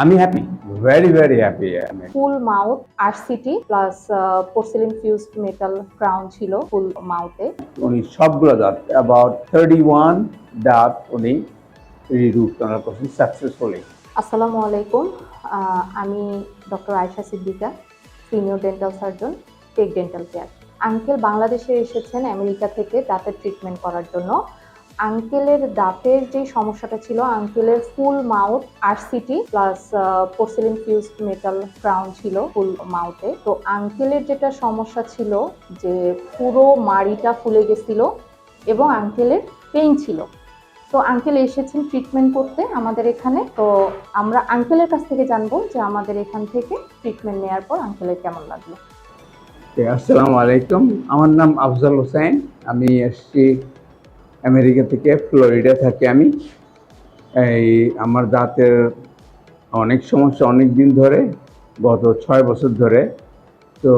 আমি happy very very happy full mouth আর CT plus porcelain fused metal crown ছিল full মাউথে উনি সবগুলো দাঁত অ্যাবাউট থার্টি ওয়ান দাঁত উনি রিরুট কানাল করছেন সাকসেসফুলি আসসালামু আলাইকুম আহ, আমি doctor Ayesha Siddiqua senior dental surgeon tech dental care uncle বাংলাদেশে এসেছেন আমেরিকা থেকে দাঁতের ট্রিটমেন্ট করার জন্য। আঙ্কেলের দাঁতের যে সমস্যাটা ছিল, আঙ্কেলের ফুল মাউথ আর CT plus porcelain fused metal crown ছিল ফুল মাউথে। তো আঙ্কেলের যেটা সমস্যা ছিল যে পুরো মাড়িটা ফুলে গেছিল এবং আঙ্কেলের পেইন ছিল। তো আঙ্কেল এসেছেন ট্রিটমেন্ট করতে আমাদের এখানে। তো আমরা আঙ্কেলের কাছ থেকে জানব যে আমাদের এখান থেকে ট্রিটমেন্ট নেওয়ার পর আঙ্কেলের কেমন লাগল। আসসালামু আলাইকুম। আমার নাম আফজাল হোসেন। আমি এসছি আমেরিকা থেকে, ফ্লোরিডা থাকি আমি। এই আমার দাঁতের অনেক সমস্যা অনেক দিন ধরে, গত ছয় বছর ধরে। তো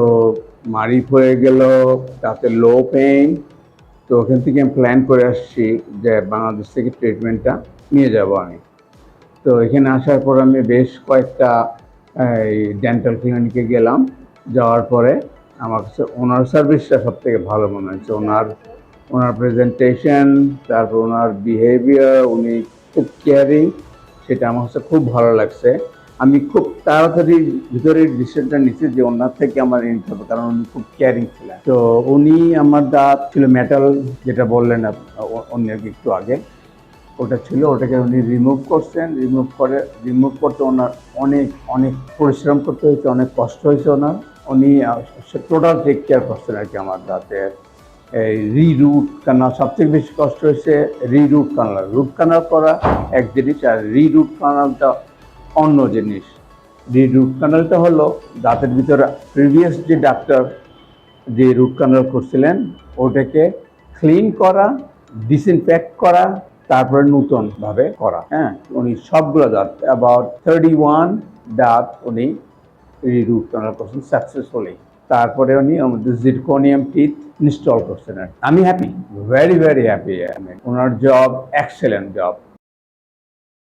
মাড়ি পড়ে গেল দাঁতে লো পেইন তো ওখান থেকে আমি প্ল্যান করে আসছি যে বাংলাদেশ থেকে ট্রিটমেন্টটা নিয়ে যাব আমি। তো এখানে আসার পর আমি বেশ কয়েকটা, এই ডেন্টাল ক্লিনিকে গেলাম। যাওয়ার পরে আমার কাছে ওনার সার্ভিসটা সব থেকে ভালো মনে হয়েছে। ওনার ওনার প্রেজেন্টেশন তারপর ওনার বিহেভিয়ার উনি খুব কেয়ারিং সেটা আমার হচ্ছে খুব ভালো লাগছে। আমি খুব তাড়াতাড়ি ভিতরের ডিসিশনটা নিচ্ছি যে ওনার থেকে আমার নিতে হবে, কারণ উনি খুব কেয়ারিং ছিলেন। তো উনি আমার দাঁত ছিল মেটাল যেটা বললেন আপ- অ- অন্য একটু আগে, ওটা ছিল, ওটাকে উনি রিমুভ করছেন রিমুভ করে রিমুভ করতে ওনার অনেক অনেক পরিশ্রম করতে হয়েছে, অনেক কষ্ট হয়েছে ওনার। উনি টোটাল টেক কেয়ার করছেন আর কি আমার দাঁতে। এই রিরুট কানাল সবথেকে বেশি কষ্ট হয়েছে রিরুট কানাল রুট কানাল করা এক জিনিস আর রিরুট কানালটা অন্য জিনিস। রিরুট কানালটা হলো দাঁতের ভিতরে প্রিভিয়াস যে ডাক্তার যে রুট কানাল করছিলেন, ওটাকে ক্লিন করা ডিসইনফেক্ট করা, তারপরে নতুনভাবে করা। হ্যাঁ উনি সবগুলো দাঁত অ্যাবাউট থার্টি ওয়ান দাঁত উনি রুট কানাল করছেন সাকসেসফুলি তারপরে উনি জিরকোনিয়াম টিথ ইনস্টল করছেন আমি হ্যাপি ভেরি ভেরি হ্যাপি ওনার জব এক্সেলেন্ট জব